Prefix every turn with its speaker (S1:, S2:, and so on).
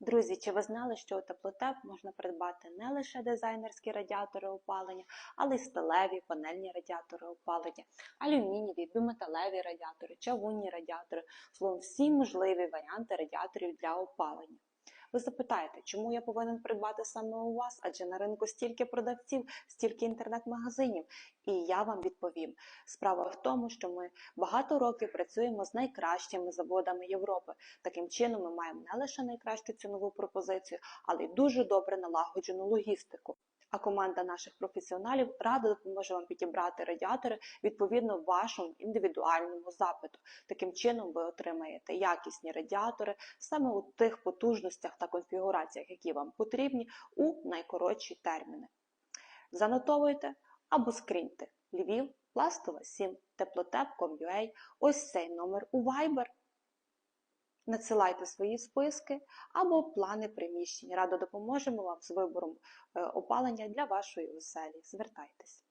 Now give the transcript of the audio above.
S1: Друзі, чи ви знали, що у теплотеп можна придбати не лише дизайнерські радіатори опалення, але й сталеві панельні радіатори опалення, алюмінієві, біметалеві радіатори, чавунні радіатори, словом, всі можливі варіанти радіаторів для опалення. Ви запитаєте, чому я повинен придбати саме у вас, адже на ринку стільки продавців, стільки інтернет-магазинів. І я вам відповім. Справа в тому, що ми багато років працюємо з найкращими заводами Європи. Таким чином, ми маємо не лише найкращу цінову пропозицію, але й дуже добре налагоджену логістику. А команда наших професіоналів радо допоможе вам підібрати радіатори відповідно вашому індивідуальному запиту. Таким чином ви отримаєте якісні радіатори саме у тих потужностях та конфігураціях, які вам потрібні у найкоротші терміни. Занотовуйте або скріньте Львів, Пластова 7, теплотеп.com.ua, ось цей номер у Viber. Надсилайте свої списки або плани приміщень. Радо допоможемо вам з вибором е, опалення для вашої оселі. Звертайтесь.